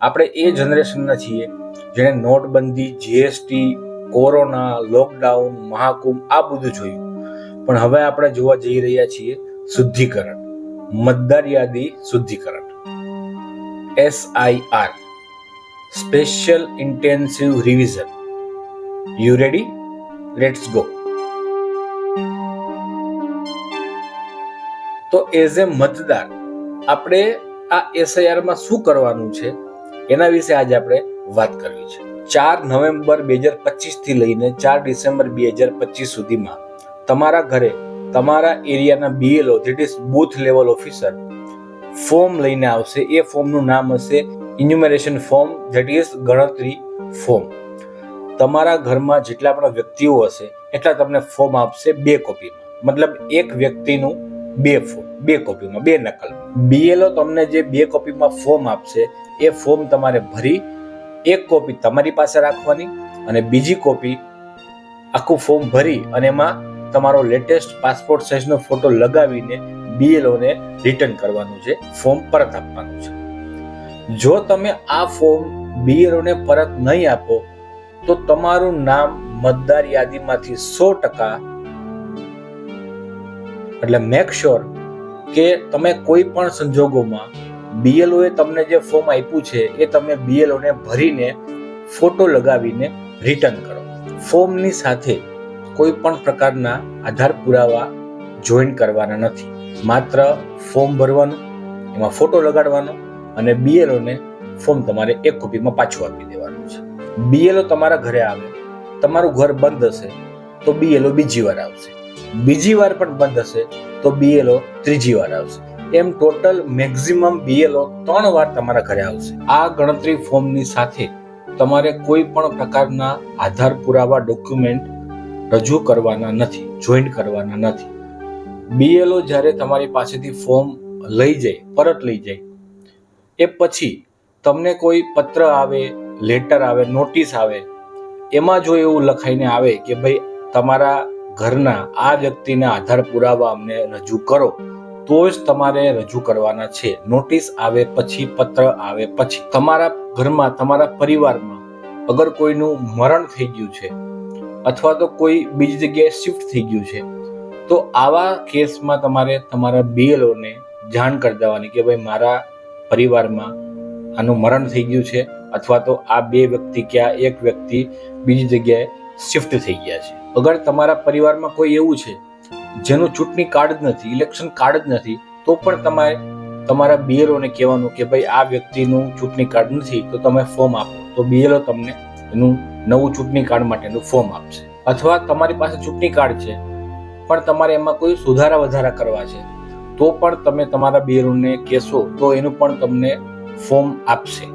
આપણે એ જનરેશનના છીએ જેણે નોટબંધી જીએસટી કોરોના લોકડાઉન મહાકુંભ આ બધું જોયું. પણ હવે આપણે જોવા જઈ રહ્યા છીએ શુદ્ધિકરણ મતદાર યાદી શુદ્ધિકરણ. SIR special intensive revision you ready let's go તો એઝ એ મતદાર આપણે આ એસઆઈઆરમાં શું કરવાનું છે? એના વિશે આજે આપણે વાત કરવી છે. ચાર નવેમ્બર બે હજાર પચીસથી લઈને ચાર ડિસેમ્બર બે હજાર પચીસ સુધીમાં તમારા ઘરે તમારા એરિયાના BLO that is booth level officer form લઈને આવશે. એ ફોર્મનું નામ હશે ઇન્યુમરેશન ફોર્મ ધેટ ઇઝ ગણતરી ફોર્મ તમારા ઘરમાં જેટલા પણ વ્યક્તિઓ હશે, એટલા તમને ફોર્મ આપશે બે કોપીમાં મતલબ એક વ્યક્તિનું બે ફોર્મ બે કોપીમાં બે નકલ. બીએલઓ તમને જે બે કોપીમાં ફોર્મ આપશે, એ ફોર્મ તમારે ભરી, એક કોપી તમારી પાસે રાખવાની અને બીજી કોપી આખું ફોર્મ ભરી અને એમાં તમારો લેટેસ્ટ પાસપોર્ટ સાઇઝનો ફોટો લગાવીને બીએલઓને રિટર્ન કરવાનું છે ફોર્મ પરત આપવાનું છે. જો તમે આ ફોર્મ બીએલઓને પરત નહીં આપો, તો તમારું નામ મતદાર યાદીમાંથી સો ટકા, એટલે મેક શ્યોર કે તમે કોઈ પણ સંજોગોમાં બીએલઓએ તમને જે ફોર્મ આપ્યું છે, એ તમે બીએલઓને ભરીને ફોટો લગાવીને રિટર્ન કરો. ફોર્મની સાથે કોઈ પણ પ્રકારના આધાર પુરાવા જોઈન કરવાના નથી. માત્ર ફોર્મ ભરવાનું, એમાં ફોટો લગાડવાનો અને બીએલઓને ફોર્મ તમારે એક કોપીમાં પાછું આપી દેવાનું છે. બીએલઓ તમારા ઘરે આવે, તમારું ઘર બંધ હશે, તો બીએલઓ બીજી વાર આવશે. બીજી વાર પણ બંધ હશે તો બીએલઓ ત્રીજી વાર આવશે. એમ ટોટલ મેક્સિમમ બીએલઓ ત્રણ વાર તમારા ઘરે આવશે. આ ગણતરી ફોર્મની સાથે તમારે કોઈ પણ પ્રકારના આધાર પુરાવા ડોક્યુમેન્ટ રજૂ કરવાના નથી જોઈન્ટ કરવાના નથી. બીએલઓ જ્યારે તમારી પાસેથી ફોર્મ લઈ જાય, પરત લઈ જાય, એ પછી તમને કોઈ પત્ર આવે લેટર આવે નોટિસ આવે, એમાં જો એવું લખાઈને આવે કે ભાઈ તમારા ઘરના આ વ્યક્તિના આધાર પુરાવા અમને રજૂ કરો, તો જ તમારે રજૂ કરવાના છે. નોટિસ આવે પછી, પત્ર આવે પછી. તમારા ઘરમાં, તમારા પરિવારમાં અગર કોઈનું મરણ થઈ ગયું છે અથવા તો કોઈ બીજી જગ્યાએ શિફ્ટ થઈ ગયું છે, તો આવા કેસમાં તમારે તમારા બીએલઓને જાણ કરી દેવાની કે ભાઈ મારા પરિવારમાં આનું મરણ થઈ ગયું છે અથવા તો આ બે વ્યક્તિ કે આ એક વ્યક્તિ બીજી જગ્યાએ શિફ્ટ થઈ ગયા છે. અગર તમારા પરિવારમાં કોઈ એવું છે, જેનું ચૂંટણી કાર્ડ જ નથી ઇલેક્શન કાર્ડ જ નથી, તો પણ તમારે તમારા બીએલઓને કહેવાનું કે ભાઈ આ વ્યક્તિનું ચૂંટણી કાર્ડ નથી, તો તમે ફોર્મ આપો. તો બીએલઓ તમને એનું નવું ચૂંટણી કાર્ડ માટેનું ફોર્મ આપશે. અથવા તમારી પાસે ચૂંટણી કાર્ડ છે, પણ તમારે એમાં કોઈ સુધારા વધારા કરવા છે, તો પણ તમે તમારા બિયરોને કહેશો, તો એનું પણ તમને ફોર્મ આપશે.